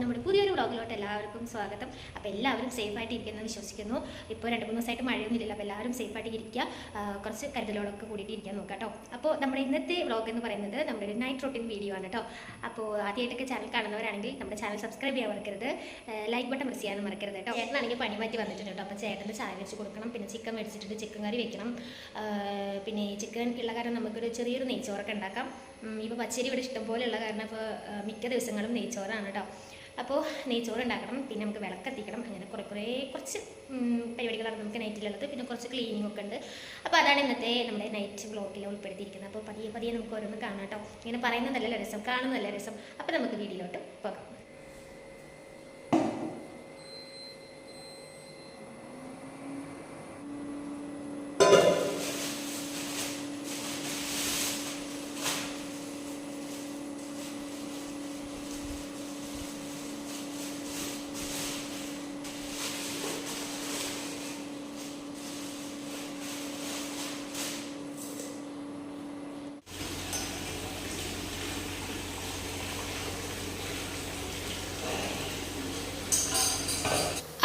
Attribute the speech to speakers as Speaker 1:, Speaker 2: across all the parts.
Speaker 1: നമ്മുടെ പുതിയൊരു വ്ളോഗിലോട്ട് എല്ലാവർക്കും സ്വാഗതം. അപ്പോൾ എല്ലാവരും സേഫായിട്ട് ഇരിക്കുന്നു വിശ്വസിക്കുന്നു. ഇപ്പോൾ രണ്ട് മൂന്ന് ദിവസമായിട്ട് മഴയൊന്നുമില്ലല്ലോ അപ്പോൾ എല്ലാവരും സേഫായിട്ട് ഇരിക്കുക. കുറച്ച് കരുതലോടൊക്കെ കൂടിയിട്ട് ഇരിക്കാൻ നോക്കാം കേട്ടോ. അപ്പോൾ നമ്മുടെ ഇന്നത്തെ വ്ളോഗ് എന്ന് പറയുന്നത് നമ്മുടെ ഒരു നൈറ്റ് റൊട്ടീൻ വീഡിയോ ആണ് കേട്ടോ. അപ്പോൾ ആദ്യമായിട്ടൊക്കെ ചാനൽ കാണുന്നവരാണെങ്കിൽ നമ്മുടെ ചാനൽ സബ്സ്ക്രൈബ് ചെയ്യാൻ മറക്കരുത്. ലൈക്ക് ബട്ടൺ പ്രസ് ചെയ്യാനും മറക്കരുത് കേട്ടോ. ചേട്ടനാണെങ്കിൽ പണി മാറ്റി വന്നിട്ടുണ്ട് കേട്ടോ. അപ്പോൾ ചേട്ടന്റെ ചായ വെച്ച് കൊടുക്കണം പിന്നെ ചിക്കൻ മേടിച്ചിട്ട് ചിക്കൻ കറി വെക്കണം. പിന്നെ ചിക്കൻ ഉള്ള കാരണം നമുക്കൊരു ചെറിയൊരു നെയ്ച്ചോറൊക്കെ ഉണ്ടാക്കാം. ഇപ്പോൾ പച്ചരി ഇവിടെ ഇഷ്ടംപോലെ ഉള്ള കാരണം ഇപ്പോൾ മിക്ക ദിവസങ്ങളും നെയ്ച്ചോറാണ് കേട്ടോ. അപ്പോൾ നെയ്ച്ചോറ് ഉണ്ടാക്കണം പിന്നെ നമുക്ക് വിളക്കത്തിക്കണം അങ്ങനെ കുറേ കുറേ കുറച്ച് പരിപാടികളാണ് നമുക്ക് നൈറ്റിലുള്ളത്. പിന്നെ കുറച്ച് ക്ലീനിങ് ഒക്കെ ഉണ്ട്. അപ്പോൾ അതാണ് ഇന്നത്തെ നമ്മുടെ നൈറ്റ് ബ്ലോക്കിൽ ഉൾപ്പെടുത്തിയിരിക്കുന്നത്. അപ്പോൾ പതിയെ പതിയെ നമുക്ക് ഓരോന്ന് കാണാം കേട്ടോ. ഇങ്ങനെ പറയുന്നതല്ല രസം കാണുന്നതല്ല രസം. അപ്പോൾ നമുക്ക് വീഡിയോയിലോട്ട് പോകാം.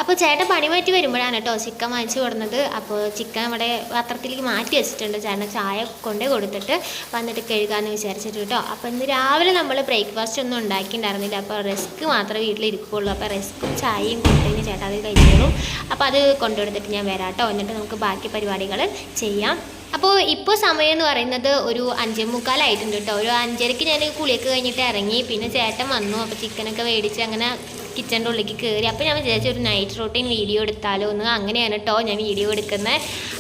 Speaker 1: അപ്പോൾ ചേട്ടൻ പണി മാറ്റി വരുമ്പോഴാണ് കേട്ടോ ചിക്കൻ വാങ്ങിച്ചു കൊടുന്നത്. അപ്പോൾ ചിക്കൻ ഇവിടെ പാത്രത്തിലേക്ക് മാറ്റി വെച്ചിട്ടുണ്ട്. ചേട്ടൻ ചായ കൊണ്ടേ കൊടുത്തിട്ട് വന്നിട്ട് കഴുകാമെന്ന് വിചാരിച്ചിട്ട് കേട്ടോ. അപ്പോൾ ഇന്ന് രാവിലെ നമ്മൾ ബ്രേക്ക്ഫാസ്റ്റ് ഒന്നും ഉണ്ടാക്കിയിട്ടുണ്ടായിരുന്നില്ല. അപ്പോൾ റെസ്ക് മാത്രമേ വീട്ടിൽ ഇരിക്കുള്ളൂ. അപ്പോൾ റസ്ക്കും ചായയും കൊണ്ടുകഴിഞ്ഞ് ചേട്ടൻ അത് കഴിച്ചോളും. അപ്പോൾ അത് കൊണ്ടുകൊടുത്തിട്ട് ഞാൻ വരാം കേട്ടോ. എന്നിട്ട് നമുക്ക് ബാക്കി പരിപാടികൾ ചെയ്യാം. അപ്പോൾ ഇപ്പോൾ സമയം എന്ന് പറയുന്നത് ഒരു അഞ്ചേ മുക്കാലായിട്ടുണ്ട് കേട്ടോ. ഒരു അഞ്ചരയ്ക്ക് ഞാൻ കുളിയൊക്കെ കഴിഞ്ഞിട്ട് ഇറങ്ങി. പിന്നെ ചേട്ടൻ വന്നു. അപ്പോൾ ചിക്കനൊക്കെ മേടിച്ച് അങ്ങനെ കിച്ചന്റെ ഉള്ളിലേക്ക് കയറി. അപ്പോൾ ഞാൻ വിചാരിച്ചു ഒരു നൈറ്റ് റൂട്ടീൻ വീഡിയോ എടുത്താലോ എന്ന്. അങ്ങനെയാണ് കേട്ടോ ഞാൻ വീഡിയോ എടുക്കുന്നത്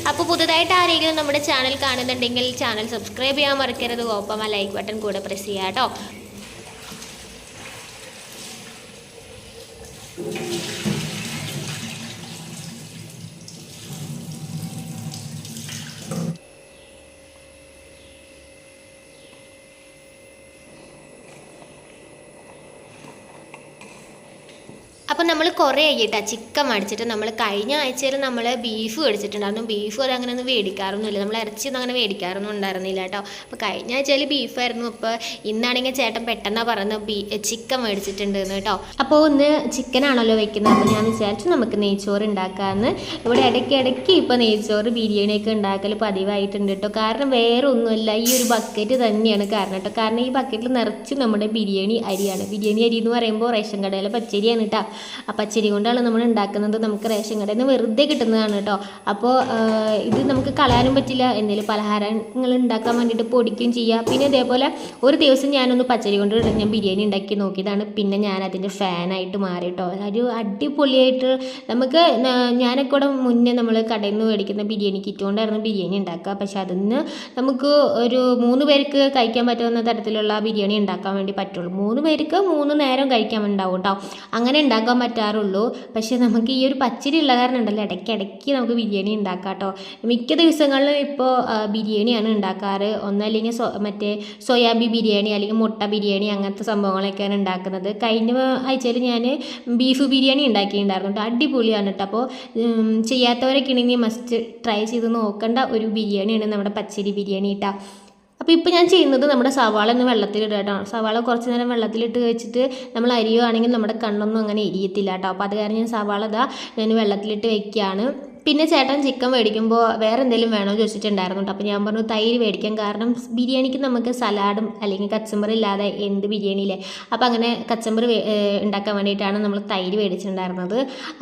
Speaker 1: അപ്പോൾ പുതുതായിട്ട് ആരെങ്കിലും നമ്മുടെ ചാനൽ കാണുന്നുണ്ടെങ്കിൽ ചാനൽ സബ്സ്ക്രൈബ് ചെയ്യാൻ മറക്കരുത്. ഒപ്പം ആ ലൈക്ക് ബട്ടൺ കൂടെ പ്രസ് ചെയ്യാം കേട്ടോ അപ്പം നമ്മൾ കുറേ ആയിട്ടാ. ചിക്കൻ മേടിച്ചിട്ട് നമ്മൾ കഴിഞ്ഞ ആഴ്ചയിൽ നമ്മൾ ബീഫ് മേടിച്ചിട്ടുണ്ടായിരുന്നു. ബീഫ് അത് അങ്ങനെ ഒന്നും മേടിക്കാറൊന്നുമില്ല. നമ്മൾ ഇറച്ചിയൊന്നും അങ്ങനെ മേടിക്കാറൊന്നും ഉണ്ടായിരുന്നില്ല കേട്ടോ. അപ്പോൾ കഴിഞ്ഞ ആഴ്ചയിൽ ബീഫായിരുന്നു. ഇപ്പോൾ ഇന്നാണെങ്കിൽ ചേട്ടൻ പെട്ടെന്നാണ് പറയുന്നത് ബീ ചിക്കൻ മേടിച്ചിട്ടുണ്ട് കേട്ടോ. അപ്പോൾ ഒന്ന് ചിക്കനാണല്ലോ വെക്കുന്നത്. അപ്പോൾ ഞാൻ വിചാരിച്ചു നമുക്ക് നെയ്ച്ചോറ് ഉണ്ടാക്കാമെന്ന് ഇവിടെ ഇടയ്ക്ക് ഇടയ്ക്ക് ഇപ്പോൾ നെയ്ച്ചോറ് ബിരിയാണിയൊക്കെ ഉണ്ടാക്കൽ പതിവായിട്ടുണ്ട് കേട്ടോ. കാരണം വേറെ ഒന്നുമല്ല. ഈ ഒരു ബക്കറ്റ് തന്നെയാണ് കാരണം കേട്ടോ. കാരണം ഈ ബക്കറ്റിൽ നിറച്ച് നമ്മുടെ ബിരിയാണി അരിയാണ്. ബിരിയാണി അരി എന്ന് പറയുമ്പോൾ റേഷൻ കടയിലെ പച്ചരിയാണ് കേട്ടോ. ആ പച്ചരി കൊണ്ടാണ് നമ്മൾ ഉണ്ടാക്കുന്നത് നമുക്ക് റേഷൻ കടയിൽ നിന്ന് വെറുതെ കിട്ടുന്നതാണ് കേട്ടോ. അപ്പോൾ ഇത് നമുക്ക് കളയാനും പറ്റില്ല. എന്തെങ്കിലും പലഹാരങ്ങൾ ഉണ്ടാക്കാൻ വേണ്ടിയിട്ട് പൊടിക്കുകയും ചെയ്യുക പിന്നെ ഇതേപോലെ ഒരു ദിവസം ഞാനൊന്ന് പച്ചരി കൊണ്ട് ഞാൻ ബിരിയാണി ഉണ്ടാക്കി നോക്കിയതാണ്. പിന്നെ ഞാൻ അതിന്റെ ഫാനായിട്ട് മാറി കേട്ടോ. ഒരു അടിപൊളിയായിട്ട് നമുക്ക് ഞാനൊക്കെ മുന്നേ നമ്മൾ കടയിൽ നിന്ന് മേടിക്കുന്ന ബിരിയാണി കിറ്റ് കൊണ്ടായിരുന്നു ബിരിയാണി ഉണ്ടാക്കുക. പക്ഷെ അതിന്ന് നമുക്ക് ഒരു മൂന്ന് പേർക്ക് കഴിക്കാൻ പറ്റുന്ന തരത്തിലുള്ള ബിരിയാണി ഉണ്ടാക്കാൻ വേണ്ടി പറ്റുള്ളൂ. മൂന്ന് പേർക്ക് മൂന്ന് നേരം കഴിക്കാൻ ഉണ്ടാവും കേട്ടോ. അങ്ങനെ ഉണ്ടാക്കാൻ പറ്റാറുള്ളൂ. പക്ഷേ നമുക്ക് ഈ ഒരു പച്ചരി ഉള്ള കാരണം ഉണ്ടല്ലോ. ഇടയ്ക്ക് ഇടയ്ക്ക് നമുക്ക് ബിരിയാണി ഉണ്ടാക്കാം കേട്ടോ. മിക്ക ദിവസങ്ങളിലും ഇപ്പോൾ ബിരിയാണിയാണ് ഉണ്ടാക്കാറ്. ഒന്നല്ലെങ്കിൽ സോ മറ്റേ സോയാബീൻ ബിരിയാണി അല്ലെങ്കിൽ മുട്ട ബിരിയാണി അങ്ങനത്തെ സംഭവങ്ങളൊക്കെയാണ് ഉണ്ടാക്കുന്നത്. കഴിഞ്ഞ ആഴ്ചയിൽ ഞാൻ ബീഫ് ബിരിയാണി ഉണ്ടാക്കിയിട്ടുണ്ടായിരുന്നു കേട്ടോ. അടിപൊളിയാണ് കേട്ടോ. അപ്പോൾ ചെയ്യാത്തവരൊക്കെ ഉണ്ടെങ്കിൽ മസ്റ്റ് ട്രൈ ചെയ്ത് നോക്കേണ്ട ഒരു ബിരിയാണിയാണ് നമ്മുടെ പച്ചരി ബിരിയാണി കേട്ടോ. അപ്പോൾ ഇപ്പോൾ ഞാൻ ചെയ്യുന്നത് നമ്മുടെ സവാള ഒന്ന് വെള്ളത്തിലിടുക കേട്ടോ. സവാള കുറച്ച് നേരം വെള്ളത്തിലിട്ട് വെച്ചിട്ട് നമ്മൾ അരിയുവാണെങ്കിൽ നമ്മുടെ കണ്ണൊന്നും അങ്ങനെ എരിയത്തില്ല കേട്ടോ. അപ്പോൾ അത് കാരണം ഞാൻ സവാള ഇതാ ഞാൻ വെള്ളത്തിലിട്ട് വെക്കുകയാണ്. പിന്നെ ചേട്ടൻ ചിക്കൻ മേടിക്കുമ്പോൾ വേറെ എന്തെങ്കിലും വേണോ ചോദിച്ചിട്ടുണ്ടായിരുന്നു കേട്ടോ. അപ്പോൾ ഞാൻ പറഞ്ഞു തൈര് മേടിക്കാം. കാരണം ബിരിയാണിക്ക് നമുക്ക് സലാഡും അല്ലെങ്കിൽ കച്ചമ്പർ ഇല്ലാതെ എന്ത് ബിരിയാണിയില്ലേ അപ്പോൾ അങ്ങനെ കച്ചമ്പർ ഉണ്ടാക്കാൻ വേണ്ടിയിട്ടാണ് നമ്മൾ തൈര് മേടിച്ചിട്ടുണ്ടായിരുന്നത്.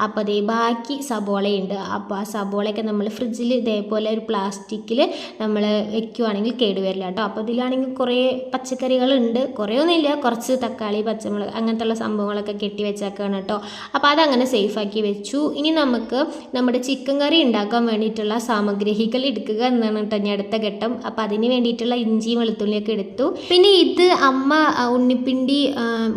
Speaker 1: അപ്പോൾ അതേ ബാക്കി സബോളയുണ്ട്. അപ്പോൾ ആ സബോളയൊക്കെ നമ്മൾ ഫ്രിഡ്ജിൽ ഇതേപോലെ ഒരു പ്ലാസ്റ്റിക്കിൽ നമ്മൾ വെക്കുവാണെങ്കിൽ കേടുവരില്ല കേട്ടോ. അപ്പോൾ ഇതിലാണെങ്കിൽ കുറേ പച്ചക്കറികളുണ്ട്. കുറേ ഒന്നുമില്ല കുറച്ച് തക്കാളി പച്ചമുളക് അങ്ങനത്തെയുള്ള സംഭവങ്ങളൊക്കെ കെട്ടി വെച്ചേക്കാണ് കേട്ടോ. അപ്പോൾ അതങ്ങനെ സേഫാക്കി വെച്ചു. ഇനി നമുക്ക് നമ്മുടെ ചിക്കൻ കറി ഉണ്ടാക്കാൻ വേണ്ടിയിട്ടുള്ള സാമഗ്രികൾ എടുക്കുക എന്നാണ് കേട്ടോ ഞാൻ അടുത്ത ഘട്ടം. അപ്പോൾ അതിന് വേണ്ടിയിട്ടുള്ള ഇഞ്ചി വെളുത്തുള്ളിയൊക്കെ എടുത്തു. പിന്നെ ഇത് അമ്മ ഉണ്ണിപ്പിണ്ടി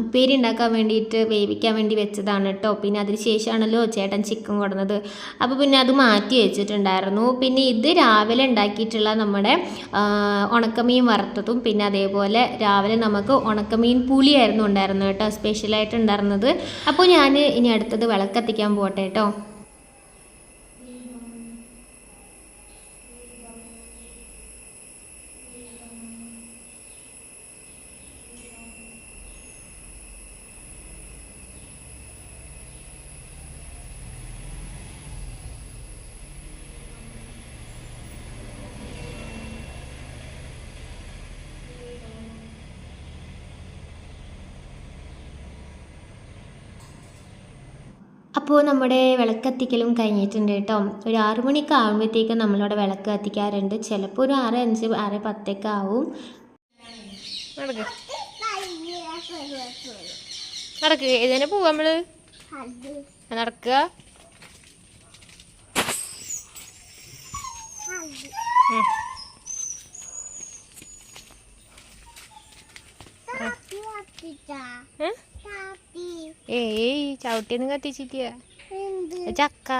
Speaker 1: ഉപ്പേരി ഉണ്ടാക്കാൻ വേണ്ടിയിട്ട് വേവിക്കാൻ വേണ്ടി വെച്ചതാണ് കേട്ടോ. പിന്നെ അതിന് ശേഷമാണല്ലോ ചേട്ടൻ ചിക്കൻ കൊടുന്നത് അപ്പോൾ പിന്നെ അത് മാറ്റി വെച്ചിട്ടുണ്ടായിരുന്നു. പിന്നെ ഇത് രാവിലെ ഉണ്ടാക്കിയിട്ടുള്ള നമ്മുടെ ഉണക്കമീൻ വറുത്തതും പിന്നെ അതേപോലെ രാവിലെ നമുക്ക് ഉണക്കമീൻ പുളിയായിരുന്നു ഉണ്ടായിരുന്നത് കേട്ടോ സ്പെഷ്യലായിട്ട് ഉണ്ടായിരുന്നത്. അപ്പോൾ ഞാൻ ഇനി അടുത്തത് വിളക്കത്തിക്കാൻ പോട്ടെ കേട്ടോ. അപ്പോൾ നമ്മുടെ വിളക്കത്തിക്കലും കഴിഞ്ഞിട്ടുണ്ട് കേട്ടോ. ഒരു ആറു മണിക്ക് ആകുമ്പോഴത്തേക്കും നമ്മളിവിടെ വിളക്ക് കത്തിക്കാറുണ്ട്. ചിലപ്പോൾ ഒരു ആറ് അഞ്ച് ആറ് പത്തൊക്കെ ആവും. നടക്കുക നടക്ക്. ഏതിനെ പോവാ നമ്മൾ? നടക്കുക ഏ? ചവിട്ടിയൊന്നും കത്തിച്ചിട്ട് ചക്ക.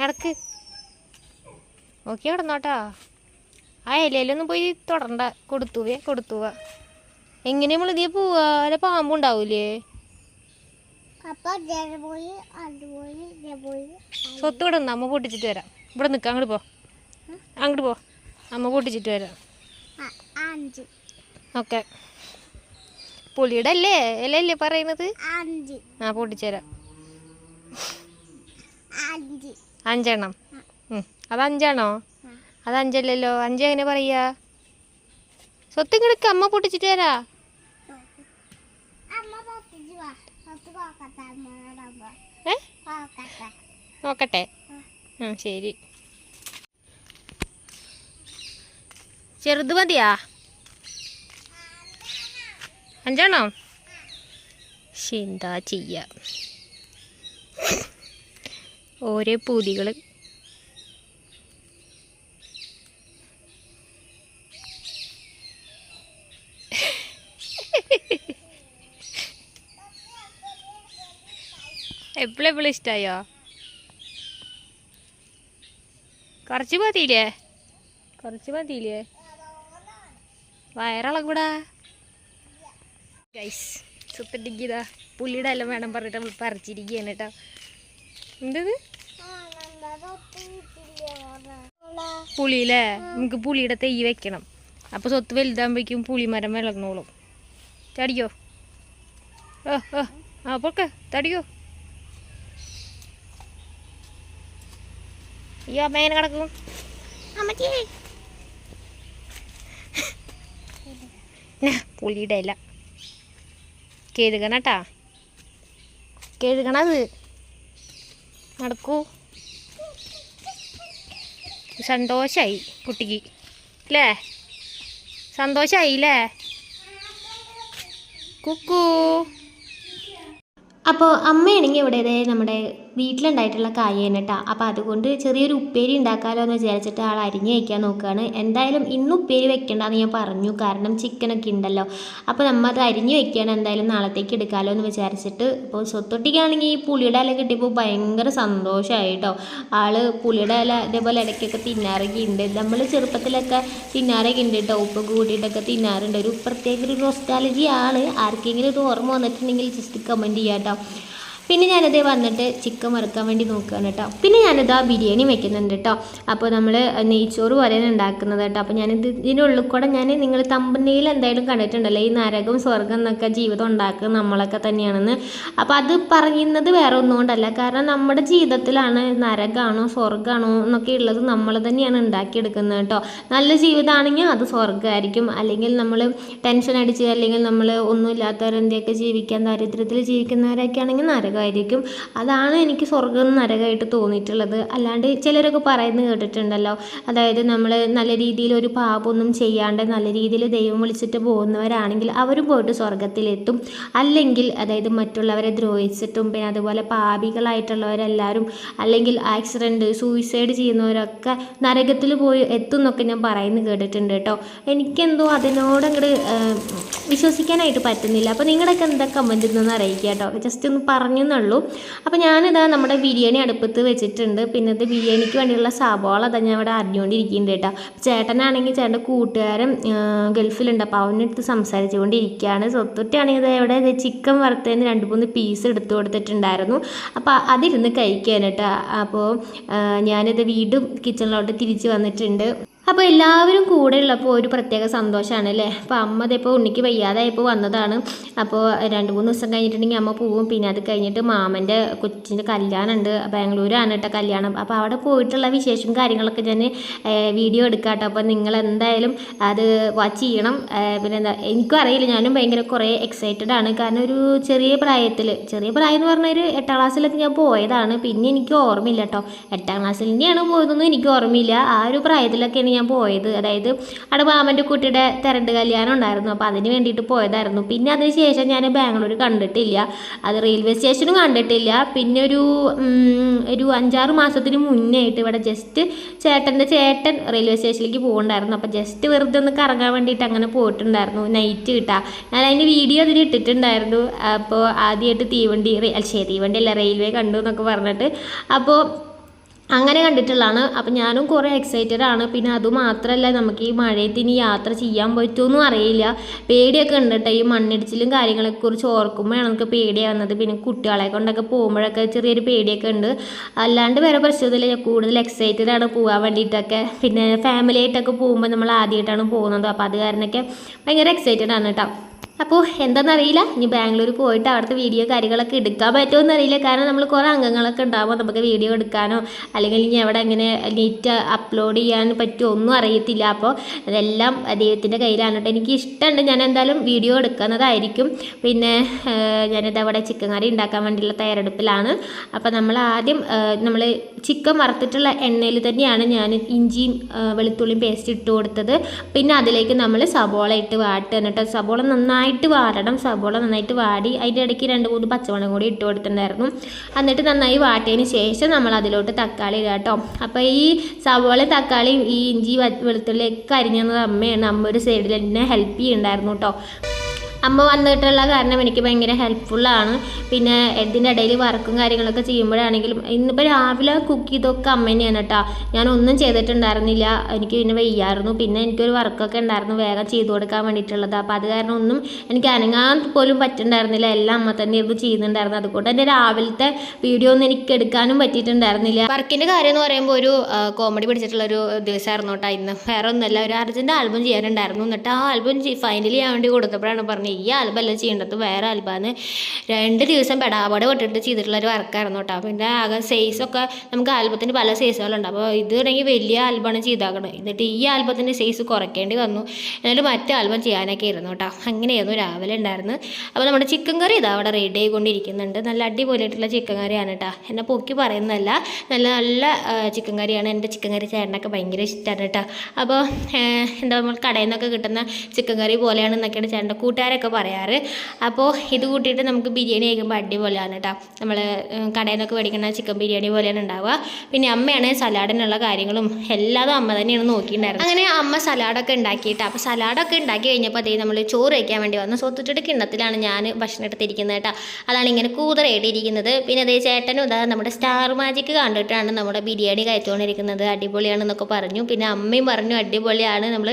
Speaker 1: നടക്ക്. ഓക്കെ കിടന്നോട്ടോ ആ ഇലയിലൊന്നും പോയി തുടണ്ട. കൊടുത്തുവേ കൊടുത്തുവ. എങ്ങനെ പോവാ? അല്ല പാമ്പുണ്ടാവൂലേ
Speaker 2: അപ്പൊ ഇതേ ഇതേ പോയി
Speaker 1: സ്വത്ത് ഇവിടെ നിന്ന് അമ്മ പൊട്ടിച്ചിട്ട് വരാം. ഇവിടെ നിൽക്കാം അങ്ങോട്ട് പോ. അങ്ങോട്ട് പോ. അമ്മ പൊട്ടിച്ചിട്ട് വരാം. ഓക്കെ. പുളിയുടെ അല്ലേ ഇലയല്ലേ പറയണത് ആ പൊട്ടിച്ചുതരാം
Speaker 2: അഞ്ച്.
Speaker 1: അഞ്ചെണ്ണം. അത് അഞ്ചാണോ? അത് അഞ്ചല്ലല്ലോ. അഞ്ച് എങ്ങനെ പറയാ? സ്വത്ത് കിടക്ക് അമ്മ പൊട്ടിച്ചിട്ട്
Speaker 2: തരാ നോക്കട്ടെ.
Speaker 1: ആ ശരി. ചെറുത് മതിയാ? അഞ്ചാണോ? ശരി എന്താ ചെയ്യ? ഓരോ പൂതികൾ എപ്പോഴെപ്പോഴും ഇഷ്ടമായോ കുറച്ച് മതിയില്ലേ? കുറച്ച് മതിയില്ലേ? വയറിളകൂടാ ഗൈസ് സുത്തിട്ടിരിക്കുക പുള്ളിയുടെ എല്ലാം വേണം പറഞ്ഞിട്ട് നമ്മൾ പറിച്ചിരിക്കുകയാണ് കേട്ടോ. എന്തത്? പുളിയില്ലേ? നമുക്ക് പുളിയുടെ തൈ വെക്കണം. അപ്പോൾ സ്വത്ത് വലുതാകുമ്പോഴേക്കും പുളിമരം വിളർന്നോളും. തടിയോ ഓ ഓ ആ പൊക്കെ തടിയോ അയ്യോ അമ്മ എങ്ങനെ കിടക്കും. അമ്മച്ചി. പുളിയുടെ ഇല. കഴുകണട്ടാ കഴുകണത് നടക്കൂ. സന്തോഷായി കുട്ടിക്ക്. അല്ലേ സന്തോഷായി അല്ലേ കുക്കൂ. അപ്പോൾ അമ്മയാണെങ്കിൽ ഇവിടെ നമ്മുടെ വീട്ടിലുണ്ടായിട്ടുള്ള കായാണ് കേട്ടോ അപ്പോൾ അതുകൊണ്ട് ചെറിയൊരു ഉപ്പേരി ഉണ്ടാക്കാമല്ലോ എന്ന് വിചാരിച്ചിട്ട് ആൾ അരിഞ്ഞ് വയ്ക്കാൻ നോക്കുകയാണ് എന്തായാലും ഇന്ന് ഉപ്പേരി വെക്കണ്ടെന്ന് ഞാൻ പറഞ്ഞു. കാരണം ചിക്കനൊക്കെ ഉണ്ടല്ലോ അപ്പോൾ നമ്മൾ അത് അരിഞ്ഞ് വെക്കുകയാണ് എന്തായാലും നാളത്തേക്ക് എടുക്കാമല്ലോ എന്ന് വിചാരിച്ചിട്ട്. ഇപ്പോൾ സ്വത്തൊട്ടിക്കാണെങ്കിൽ ഈ പുളിയുടെ ഇല കിട്ടിയപ്പോൾ ഭയങ്കര സന്തോഷമായി കേട്ടോ ആൾ പുളിയുടെ ഇല ഇതേപോലെ ഇടയ്ക്കൊക്കെ തിന്നാറൊക്കെ ഉണ്ട് നമ്മൾ ചെറുപ്പത്തിലൊക്കെ തിന്നാറൊക്കെ ഉണ്ട് കേട്ടോ ഉപ്പ് കൂട്ടിയിട്ടൊക്കെ തിന്നാറുണ്ട്. ഒരു പ്രത്യേക ഒരു നൊസ്റ്റാലജി ആണ് ആർക്കെങ്കിലും ഇത് ഓർമ്മ വന്നിട്ടുണ്ടെങ്കിൽ ജസ്റ്റ് കമന്റ് ചെയ്യാം കേട്ടോ പിന്നെ ഞാനത് വന്നിട്ട് ചിക്കൻ വറുക്കാൻ വേണ്ടി നോക്കുകയാണ് കേട്ടോ. പിന്നെ ഞാനിത് ആ ബിരിയാണി വെക്കുന്നുണ്ട് കേട്ടോ. അപ്പോൾ നമ്മൾ നെയ്ച്ചോറ് പോലെയാണ് ഉണ്ടാക്കുന്നത് കേട്ടോ. അപ്പോൾ ഞാനിത് ഇതിനുള്ളിൽ കൂടെ ഞാൻ നിങ്ങൾ തമ്പനയിൽ എന്തായാലും കണ്ടിട്ടുണ്ടല്ലോ. ഈ നരകം സ്വർഗം എന്നൊക്കെ ജീവിതം ഉണ്ടാക്കുന്നത് നമ്മളൊക്കെ തന്നെയാണെന്ന്. അപ്പോൾ അത് പറയുന്നത് വേറെ ഒന്നുകൊണ്ടല്ല. കാരണം നമ്മുടെ ജീവിതത്തിലാണ് നരകമാണോ സ്വർഗമാണോ എന്നൊക്കെ ഉള്ളത് നമ്മൾ തന്നെയാണ് ഉണ്ടാക്കിയെടുക്കുന്നത് കേട്ടോ. നല്ല ജീവിതമാണെങ്കിൽ അത് സ്വർഗമായിരിക്കും. അല്ലെങ്കിൽ നമ്മൾ ടെൻഷൻ അടിച്ച് അല്ലെങ്കിൽ നമ്മൾ ഒന്നുമില്ലാത്തവരെന്തെയൊക്കെ ജീവിക്കാൻ ദാരിദ്ര്യത്തിൽ ജീവിക്കുന്നവരൊക്കെ ആണെങ്കിൽ നരകമായിരിക്കും അതാണ് എനിക്ക് സ്വർഗം നരകമായിട്ട് തോന്നിയിട്ടുള്ളത്. അല്ലാണ്ട് ചിലരൊക്കെ പറയുന്നത് കേട്ടിട്ടുണ്ടല്ലോ. അതായത് നമ്മൾ നല്ല രീതിയിൽ ഒരു പാപമൊന്നും ചെയ്യാണ്ട് നല്ല രീതിയിൽ ദൈവം വിളിച്ചിട്ട് പോകുന്നവരാണെങ്കിൽ അവരും പോയിട്ട് സ്വർഗത്തിലെത്തും അല്ലെങ്കിൽ അതായത് മറ്റുള്ളവരെ ദ്രോഹിച്ചിട്ടും പിന്നെ അതുപോലെ പാപികളായിട്ടുള്ളവരെല്ലാവരും അല്ലെങ്കിൽ ആക്സിഡന്റ് സൂയിസൈഡ് ചെയ്യുന്നവരൊക്കെ നരകത്തിൽ പോയി എത്തും എന്നൊക്കെ ഞാൻ പറയുന്നത് കേട്ടിട്ടുണ്ട് കേട്ടോ. എനിക്കെന്തോ അതിനോട് അങ്ങോട്ട് വിശ്വസിക്കാനായിട്ട് പറ്റുന്നില്ല. അപ്പോൾ നിങ്ങളുടെയൊക്കെ എന്താ കമന്റ് നിന്ന് അറിയിക്കുക കേട്ടോ. ജസ്റ്റ് ഒന്ന് പറഞ്ഞു എന്നുള്ളൂ അപ്പോൾ ഞാനിതാ നമ്മുടെ ബിരിയാണി അടുപ്പത്ത് വെച്ചിട്ടുണ്ട്. പിന്നെ ഇത് ബിരിയാണിക്ക് വേണ്ടിയുള്ള സവാള അതാ ഞാൻ ഇവിടെ അറിഞ്ഞുകൊണ്ടിരിക്കുന്നുണ്ട് കേട്ടോ. ചേട്ടനാണെങ്കിൽ ചേട്ടന്റെ കൂട്ടുകാരൻ ഗൾഫിലുണ്ട്. അപ്പോൾ അവനെടുത്ത് സംസാരിച്ചുകൊണ്ടിരിക്കുകയാണ്. കൊണ്ടിരിക്കുകയാണ് ഇത് ഇവിടെ ചിക്കൻ വറുത്തതിന് രണ്ട് മൂന്ന് പീസ് എടുത്തു കൊടുത്തിട്ടുണ്ടായിരുന്നു. അപ്പോൾ അതിരുന്ന് കഴിക്കാൻ കേട്ടോ. അപ്പോൾ ഞാനിത് വീണ്ടും കിച്ചണിലോട്ട് തിരിച്ച് വന്നിട്ടുണ്ട്. അപ്പോൾ എല്ലാവരും കൂടെ ഉള്ളപ്പോൾ ഒരു പ്രത്യേക സന്തോഷമാണ് അല്ലേ അപ്പോൾ അമ്മ ഇതിപ്പോൾ ഉണ്ണിക്ക് വയ്യാതായപ്പോൾ വന്നതാണ്. അപ്പോൾ രണ്ട് മൂന്ന് ദിവസം കഴിഞ്ഞിട്ടുണ്ടെങ്കിൽ അമ്മ പോവും. പിന്നെ അത് കഴിഞ്ഞിട്ട് മാമന്റെ കൊച്ചിന്റെ കല്യാണമുണ്ട്. ബാംഗ്ലൂരാണ് കേട്ടോ കല്യാണം. അപ്പോൾ അവിടെ പോയിട്ടുള്ള വിശേഷം കാര്യങ്ങളൊക്കെ ഞാൻ വീഡിയോ എടുക്കാം അപ്പോൾ നിങ്ങൾ എന്തായാലും അത് വാച്ച് ചെയ്യണം. പിന്നെ എന്താ എനിക്കും അറിയില്ല. ഞാനും ഭയങ്കര കുറേ എക്സൈറ്റഡ് ആണ്. കാരണം ഒരു ചെറിയ പ്രായത്തിൽ ചെറിയ പ്രായം എന്ന് പറഞ്ഞാൽ ഒരു എട്ടാം ക്ലാസ്സിലൊക്കെ ഞാൻ പോയതാണ്. പിന്നെ എനിക്ക് ഓർമ്മയില്ല കേട്ടോ. എട്ടാം ക്ലാസ്സിൽ തന്നെയാണ് പോയതൊന്നും എനിക്ക് ഓർമ്മയില്ല. ആ ഒരു പ്രായത്തിലൊക്കെയാണ് ഞാൻ പോയത്. അതായത് അവിടെ മാമന്റെ കുട്ടിയുടെ തിരണ്ട് കല്യാണം ഉണ്ടായിരുന്നു. അപ്പോൾ അതിന് വേണ്ടിയിട്ട് പോയതായിരുന്നു. പിന്നെ അതിന് ശേഷം ഞാൻ ബാംഗ്ലൂർ കണ്ടിട്ടില്ല. അത് റെയിൽവേ സ്റ്റേഷനും കണ്ടിട്ടില്ല. പിന്നെ ഒരു ഒരു അഞ്ചാറ് മാസത്തിന് മുന്നേ ആയിട്ട് ഇവിടെ ജസ്റ്റ് ചേട്ടന്റെ ചേട്ടൻ റെയിൽവേ സ്റ്റേഷനിലേക്ക് പോകുന്നുണ്ടായിരുന്നു അപ്പോൾ ജസ്റ്റ് വെറുതെ ഒന്ന് കറങ്ങാൻ വേണ്ടിയിട്ട് അങ്ങനെ പോയിട്ടുണ്ടായിരുന്നു നൈറ്റ് കിട്ടാ. ഞാൻ അതിന്റെ വീഡിയോ അതിൽ ഇട്ടിട്ടുണ്ടായിരുന്നു. അപ്പോൾ ആദ്യമായിട്ട് തീവണ്ടി ശരി തീവണ്ടി അല്ല റെയിൽവേ കണ്ടു എന്നൊക്കെ പറഞ്ഞിട്ട്. അപ്പോൾ അങ്ങനെ കണ്ടിട്ടുള്ളതാണ്. അപ്പം ഞാനും കുറേ എക്സൈറ്റഡ് ആണ്. പിന്നെ അതുമാത്രമല്ല നമുക്ക് ഈ മഴയത്ത് ഇനി യാത്ര ചെയ്യാൻ പറ്റുമെന്നും അറിയില്ല. പേടിയൊക്കെ ഉണ്ട് ഈ മണ്ണിടിച്ചിലും കാര്യങ്ങളെ കുറിച്ച് ഓർക്കുമ്പോഴാണ് നമുക്ക് പേടിയാവുന്നത് പിന്നെ കുട്ടികളെ കൊണ്ടൊക്കെ പോകുമ്പോഴൊക്കെ ചെറിയൊരു പേടിയൊക്കെ ഉണ്ട്. അല്ലാണ്ട് വേറെ പ്രശ്നമൊന്നുമില്ല. ഞാൻ കൂടുതൽ എക്സൈറ്റഡ് ആണ് പോകാൻ വേണ്ടിയിട്ടൊക്കെ. പിന്നെ ഫാമിലി ആയിട്ടൊക്കെ പോകുമ്പോൾ നമ്മൾ ആദ്യമായിട്ടാണ് പോകുന്നത്. അപ്പോൾ അത് കാരണമൊക്കെ ഭയങ്കര എക്സൈറ്റഡ് ആണ് കേട്ടോ. അപ്പോൾ എന്താണെന്നറിയില്ല ഇനി ബാംഗ്ലൂർ പോയിട്ട് അവിടുത്തെ വീഡിയോ കാര്യങ്ങളൊക്കെ എടുക്കാൻ പറ്റുമോ അറിയില്ല കാരണം നമ്മൾ കുറേ അംഗങ്ങളൊക്കെ ഉണ്ടാകുമ്പോൾ നമുക്ക് വീഡിയോ എടുക്കാനോ അല്ലെങ്കിൽ ഇനി അവിടെ എങ്ങനെ നെറ്റ് അപ്ലോഡ് ചെയ്യാൻ പറ്റുമോ ഒന്നും അറിയത്തില്ല. അപ്പോൾ അതെല്ലാം ദൈവത്തിന്റെ കയ്യിലാണ് കേട്ടോ. എനിക്ക് ഇഷ്ടമുണ്ട് ഞാൻ എന്തായാലും വീഡിയോ എടുക്കുന്നതായിരിക്കും. പിന്നെ ഞാനിത് അവിടെ ചിക്കൻ കറി ഉണ്ടാക്കാൻ വേണ്ടിയുള്ള തയ്യാറെടുപ്പിലാണ്. അപ്പോൾ നമ്മൾ ആദ്യം നമ്മൾ ചിക്കൻ വറുത്തിട്ടുള്ള എണ്ണയിൽ തന്നെയാണ് ഞാൻ ഇഞ്ചിയും വെളുത്തുള്ളിയും പേസ്റ്റ് ഇട്ട് കൊടുത്തത്. പിന്നെ അതിലേക്ക് നമ്മൾ സബോള ഇട്ട് വാട്ടുക എന്നിട്ട് സബോള നന്നായിട്ട് വാടണം. സബോള നന്നായിട്ട് വാടി. അതിന്റെ ഇടയ്ക്ക് രണ്ട് മൂന്ന് പച്ചമുളകും കൂടി ഇട്ട് കൊടുത്തിട്ടുണ്ടായിരുന്നു. എന്നിട്ട് നന്നായി വാട്ടിയതിന് ശേഷം നമ്മൾ അതിലോട്ട് തക്കാളി ഇടുക കേട്ടോ. അപ്പോൾ ഈ സബോള തക്കാളിയും ഈ ഇഞ്ചി വെളുത്തുള്ളി ഒക്കെ അരിഞ്ഞത് അമ്മയാണ്. അമ്മ ഒരു സൈഡിൽ എന്നെ ഹെൽപ്പ് ചെയ്യുന്നുണ്ടായിരുന്നു കേട്ടോ. അമ്മ വന്നിട്ടുള്ള കാരണം എനിക്ക് ഭയങ്കര ഹെൽപ്ഫുള്ളാണ് പിന്നെ ഇതിന്റെ ഇടയിൽ വർക്കും കാര്യങ്ങളൊക്കെ ചെയ്യുമ്പോഴാണെങ്കിലും ഇന്നിപ്പോൾ രാവിലെ കുക്ക് ചെയ്തൊക്കെ അമ്മ തന്നെയാണ് കേട്ടോ. ഞാൻ ഒന്നും ചെയ്തിട്ടുണ്ടായിരുന്നില്ല. എനിക്ക് പിന്നെ വയ്യായിരുന്നു. പിന്നെ എനിക്കൊരു വർക്കൊക്കെ ഉണ്ടായിരുന്നു. വേഗം ചെയ്തു കൊടുക്കാൻ വേണ്ടിയിട്ടുള്ളത്. അപ്പോൾ അത് കാരണം ഒന്നും എനിക്ക് അനങ്ങാൻ പോലും പറ്റുന്നുണ്ടായിരുന്നില്ല എല്ലാം അമ്മ തന്നെ ഇരുന്ന് ചെയ്യുന്നുണ്ടായിരുന്നു അതുകൊണ്ട് തന്നെ രാവിലത്തെ വീഡിയോ ഒന്നും എനിക്ക് എടുക്കാനും പറ്റിയിട്ടുണ്ടായിരുന്നില്ല. വർക്കിന്റെ കാര്യം എന്ന് പറയുമ്പോൾ ഒരു കോമഡി പിടിച്ചിട്ടുള്ള ഒരു ദിവസമായിരുന്നു കേട്ടോ ഇന്ന്. വേറെ ഒന്നുമല്ല. ഒരു അർജന്റ് ആൽബം ചെയ്യാനുണ്ടായിരുന്നു. എന്നിട്ട് ആ ആൽബം ഫൈനലി ചെയ്യാൻ വേണ്ടി കൊടുത്തപ്പോഴാണ് പറഞ്ഞത് ഈ ആൽബല്ല ചെയ്യേണ്ടത്. വേറെ ആൽബമാണ് രണ്ട് ദിവസം പെടാപാട് വിട്ടിട്ട് ചെയ്തിട്ടുള്ള ഒരു വർക്കായിരുന്നു കേട്ടോ. പിന്നെ ആകെ സൈസൊക്കെ നമുക്ക് ആൽബത്തിന് പല സൈസുകളുണ്ട് അപ്പോൾ ഇത് വേണമെങ്കിൽ വലിയ ആൽബമാണ് ചെയ്താക്കണത് എന്നിട്ട് ഈ ആൽബത്തിന്റെ സൈസ് കുറയ്ക്കേണ്ടി വന്നു. എന്നിട്ട് മറ്റേ ആൽബം ചെയ്യാനൊക്കെ ഇരുന്നു കേട്ടോ. അങ്ങനെയായിരുന്നു രാവിലെ ഉണ്ടായിരുന്നു അപ്പോൾ നമ്മുടെ ചിക്കൻ കറി ഇതാ അവിടെ റെഡി ആയിക്കൊണ്ടിരിക്കുന്നുണ്ട്. നല്ല അടിപൊളിയായിട്ടുള്ള ചിക്കൻ കറിയാണ് കേട്ടോ. എന്നെ പൊക്കി പറയുന്നതല്ല. നല്ല നല്ല ചിക്കൻ കറിയാണ് എന്റെ ചിക്കൻ കറി ചേട്ടനൊക്കെ ഭയങ്കര ഇഷ്ടമാണ് കേട്ടോ. അപ്പോൾ എന്താ നമ്മൾ കടയിൽ നിന്നൊക്കെ കിട്ടുന്ന ചിക്കൻ കറി പോലെയാണ് എന്നൊക്കെയാണ് ചേട്ടന്റെ കൂട്ടുകാരൊക്കെ പറയാറ്. അപ്പോൾ ഇത് കൂട്ടിയിട്ട് നമുക്ക് ബിരിയാണി കഴിക്കുമ്പോൾ അടിപൊളിയാണ് കേട്ടോ നമ്മൾ കടയിൽ നിന്നൊക്കെ മേടിക്കുന്ന ചിക്കൻ ബിരിയാണി പോലെയാണ് ഉണ്ടാവുക. പിന്നെ അമ്മയാണ് സലാഡിനുള്ള കാര്യങ്ങളും എല്ലാതും അമ്മ തന്നെയാണ് നോക്കിയിട്ടുണ്ടായിരുന്നത്. അങ്ങനെ അമ്മ സലാഡൊക്കെ ഉണ്ടാക്കിയിട്ട് അപ്പോൾ സലാഡൊക്കെ ഉണ്ടാക്കി കഴിഞ്ഞപ്പോൾ അതേ നമ്മൾ ചോറ് വയ്ക്കാൻ വേണ്ടി വന്നു. സ്വത്തുട്ടിയുടെ കിണ്ണത്തിലാണ് ഞാൻ ഭക്ഷണം എടുത്തിരിക്കുന്നത് കേട്ടോ അതാണ് ഇങ്ങനെ കൂതറേടിയിരിക്കുന്നത്. പിന്നെ അതേ ചേട്ടനും ഇതാ നമ്മുടെ സ്റ്റാർ മാജിക് കണ്ടിട്ടാണ് നമ്മുടെ ബിരിയാണി കഴിച്ചുകൊണ്ടിരിക്കുന്നത് അടിപൊളിയാണെന്നൊക്കെ പറഞ്ഞു. പിന്നെ അമ്മയും പറഞ്ഞു അടിപൊളിയാണ്. നമ്മൾ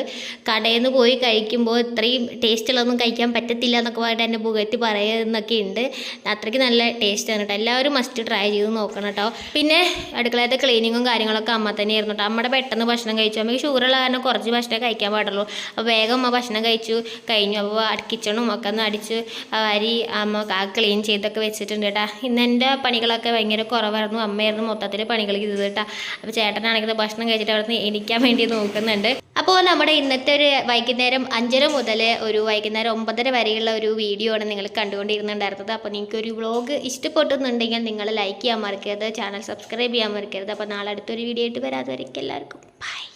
Speaker 1: കടയിൽ നിന്ന് പോയി കഴിക്കുമ്പോൾ ഇത്രയും ടേസ്റ്റുള്ളതൊന്നും കഴിക്കാൻ പറ്റത്തില്ല എന്നൊക്കെ പറഞ്ഞിട്ട് എന്നെ പുകഴ്ത്തി പറയുന്നൊക്കെ ഉണ്ട്. അത്രയ്ക്ക് നല്ല ടേസ്റ്റാണ് കേട്ടോ. എല്ലാവരും മസ്റ്റ് ട്രൈ ചെയ്ത് നോക്കണം കേട്ടോ. പിന്നെ അടുക്കളയത്തെ ക്ലീനിങ്ങും കാര്യങ്ങളൊക്കെ അമ്മ തന്നെയായിരുന്നു കേട്ടോ. അമ്മയുടെ പെട്ടെന്ന് ഭക്ഷണം കഴിച്ചു. അമ്മയ്ക്ക് ഷുഗറുള്ള കാരണം കുറച്ച് ഭക്ഷണം കഴിക്കാൻ പാടുള്ളൂ. അപ്പോൾ വേഗം അമ്മ ഭക്ഷണം കഴിച്ചു കഴിഞ്ഞു. അപ്പോൾ കിച്ചണും ഒക്കെ ഒന്ന് അടിച്ച് അരി അമ്മ ക്ലീൻ ചെയ്തൊക്കെ വെച്ചിട്ടുണ്ട് കേട്ടോ. ഇന്ന് എന്റെ പണികളൊക്കെ ഭയങ്കര കുറവായിരുന്നു. അമ്മയായിരുന്നു മൊത്തത്തിൽ പണികൾ ചെയ്തത് കേട്ടോ. അപ്പോൾ ചേട്ടനാണെങ്കിൽ ഭക്ഷണം കഴിച്ചിട്ട് അവിടെ നിന്ന് വേണ്ടി നോക്കുന്നുണ്ട്. അപ്പോൾ നമ്മുടെ ഇന്നത്തെ ഒരു വൈകുന്നേരം അഞ്ചര മുതൽ ഒരു വൈകുന്നേരം ഒമ്പതര വരെയുള്ള ഒരു വീഡിയോ ആണ് നിങ്ങൾ കണ്ടുകൊണ്ടിരുന്നുണ്ടായിരുന്നത്. അപ്പോൾ നിങ്ങൾക്ക് ഒരു വ്ളോഗ് ഇഷ്ടപ്പെട്ടുന്നുണ്ടെങ്കിൽ നിങ്ങൾ ലൈക്ക് ചെയ്യാൻ മറക്കരുത് ചാനൽ സബ്സ്ക്രൈബ് ചെയ്യാൻ മറക്കരുത്. അപ്പോൾ നാളെ അടുത്തൊരു വീഡിയോ ആയിട്ട് വരാതെ വരയ്ക്കും എല്ലാവർക്കും ബൈ